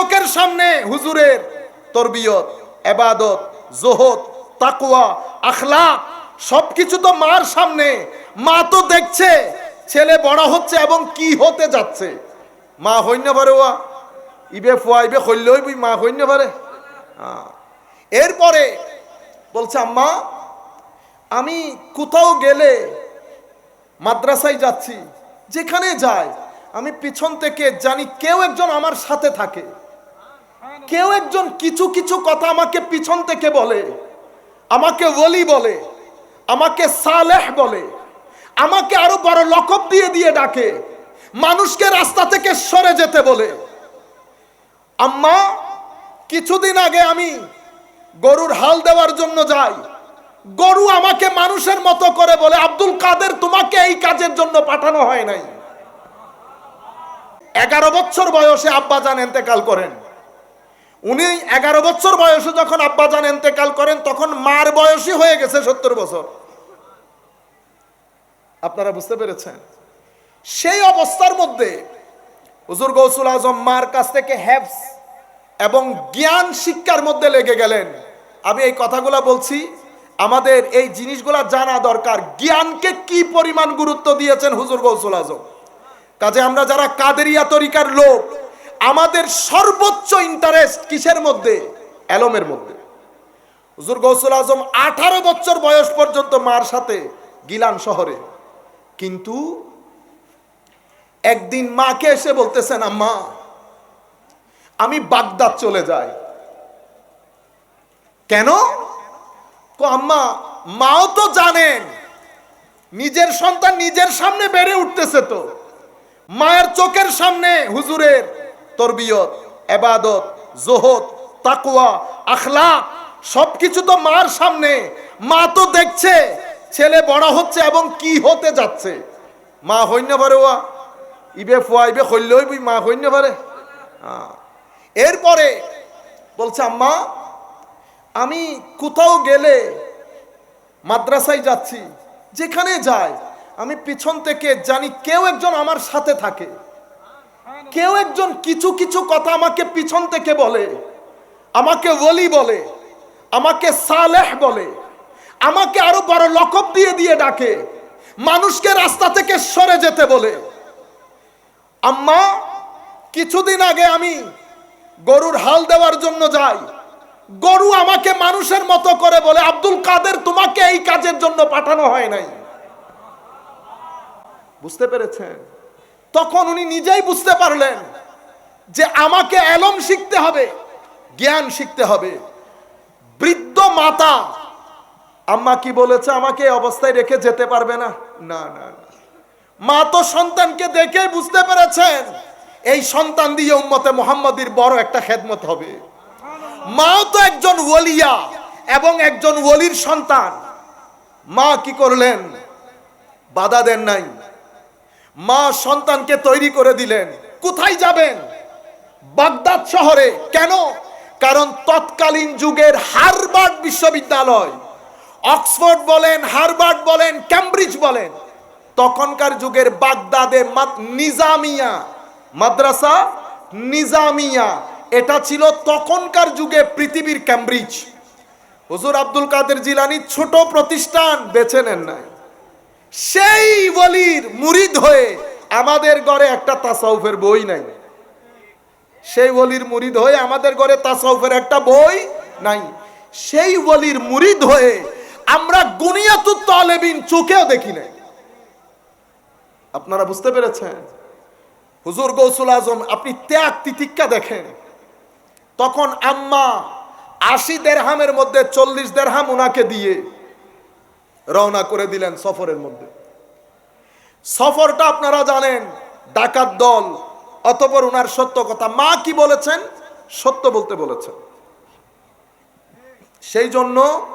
চোখের সামনে হুজুরের তরবিয়ত, এবাদত, জোহদ তাকুয়া আখলাক, সবকিছু তো মার সামনে। মা তো দেখছে, ছেলে বড় হচ্ছে এবং কি হতে যাচ্ছে। মা হইন্য পারে ওয়া ইবে ফুয়া, ইবে হইলেই মা হইন্য পারে। এরপরে বলছে, আম্মা, আমি কোথাও গেলে মাদ্রাসায় যাচ্ছি, যেখানে যায়, আমি পিছন থেকে জানি কেউ একজন আমার সাথে থাকে। কেউ একজন কিছু কিছু কথা আমাকে পিছন থেকে বলে, আমাকে ওলি বলে, আমাকে সালেহ বলে, আমাকে আরও বড় লকব দিয়ে দিয়ে ডাকে, মানুষকে রাস্তা থেকে সরে যেতে বলে। আম্মা, কিছুদিন আগে আমি গরুর হাল দেওয়ার জন্য যাই, গরু আমাকে মানুষের মতো করে বলে, আব্দুল কাদের, তোমাকে এই কাজের জন্য পাঠানো হয় নাই। এগারো বছর বয়সে আব্বাজান এন্তেকাল করেন। উনি এগারো বছর বয়সে যখন আব্বাজান এন্তেকাল করেন, তখন মার বয়সই হয়ে গেছে সত্তর বছর। আপনারা বুঝতে পেরেছেন? সেই অবস্থার মধ্যে হুজুর গৌসুল আজম মার কাছ থেকে হ্যাবস এবং জ্ঞান শিক্ষার মধ্যে লেগে গেলেন। আমি এই কথাগুলো বলছি, আমাদের এই জিনিসগুলা জানা দরকার। জ্ঞানকে কি পরিমাণ গুরুত্ব দিয়েছেন হুজুর গৌসুল আজম? কাজে আমরা যারা কাদেরিয়া তরিকার লোক আমাদের সর্বোচ্চ ইন্টারেস্ট কিসের মধ্যে? এলমের মধ্যে। হুজুর গৌসুল আজম আঠারো বছর বয়স পর্যন্ত মার সাথে গিলান শহরে। কিন্তু একদিন মাকে এসে বলতেছেন, আম্মা, আমি বাগদাদ চলে যাই। কেন? আম্মা, মাও তো জানেন, নিজের সন্তান নিজের সামনে বেড়ে উঠতেছে তো। মায়ের চোখের সামনে হুজুরের তরবিয়ত, এবাদত জোহত তাকুয়া আখলাক, সবকিছু তো মার সামনে। মা তো দেখছে, ছেলে বড় হচ্ছে এবং কি হতে যাচ্ছে। মা হইন্য পারে ওয়া, ইবে ফুয়া ইবে হইলেই বুই মা হইন্য পারে। এরপরে বলছে, আম্মা, আমি কোথাও গেলে মাদ্রাসায় যাচ্ছি, যেখানে যাই আমি পিছন থেকে জানি কেউ একজন আমার সাথে থাকে। কেউ একজন কিছু কিছু কথা আমাকে পিছন থেকে বলে, আমাকে ওলি বলে, আমাকে সালেহ বলে, আমাকে আরও বড় লকব দিয়ে দিয়ে ডাকে, মানুষকে রাস্তা থেকে সরে যেতে বলে। আম্মা, কিছুদিন আগে আমি গরুর হাল দেওয়ার জন্য যাই, গরু আমাকে মানুষের মতো করে বলে, আব্দুল কাদের, তোমাকে এই কাজের জন্য পাঠানো হয় নাই। বুঝতে পেরেছেন? তখন উনি নিজেই বুঝতে পারলেন যে আমাকে এলম শিখতে হবে, জ্ঞান শিখতে হবে। বৃদ্ধ মাতা, আম্মা কি বলেছে, আমাকে অবস্থায় রেখে যেতে পারবে না? না না না। মা তো সন্তানকে দেখে বুঝতে পেরেছেন, এই সন্তান দিয়ে উম্মতে মোহাম্মদীর বড় একটা খেদমত হবে। মাও তো একজন ওলিয়া এবং একজন ওলির সন্তান। মা কি করলেন? বাধা দেন নাই। মা সন্তানকে তৈরি করে দিলেন। কোথায় যাবেন? বাগদাদ শহরে। কেন? কারণ তৎকালীন যুগের হারবার্ড বিশ্ববিদ্যালয়, অক্সফোর্ড বলেন হারবার্ড বলেন ক্যামব্রিজ বলেন, তখনকার যুগের বাগদাদে নিজামিয়া, মাদ্রাসা নিজামিয়া, এটা ছিল তখনকার যুগে পৃথিবীর ক্যামব্রিজ হুজুর আব্দুল কাদের জিলানি ছোট প্রতিষ্ঠান বেছে নেন নাই। সেই বলির মুরিদ হয়ে আমাদের ঘরে একটা তাসাউফের বই নাই। সেই ওলির মুরিদ হয়ে আমাদের ঘরে তাসাউফের একটা বই নাই। সেই ওলির মুরিদ হয়ে আমরা গুনিয়াতুত তলেবিন চোখেও দেখি নাই। আপনারা বুঝতে পেরেছেন? হুজুর গৌসুল আজম, আপনি ত্যাগ তিতিক্ষা দেখেন। তখন আম্মা আশি দেড়হামের মধ্যে চল্লিশ দেড়হাম ওনাকে দিয়ে রওনা করে দিলেন সফরের মধ্যে। সফরটা আপনারা জানেন, ডাকাত দল, অতপর উনার সত্য কথা। মা কি বলেছেন? সত্য বলতে বলেছেন। সেই জন্য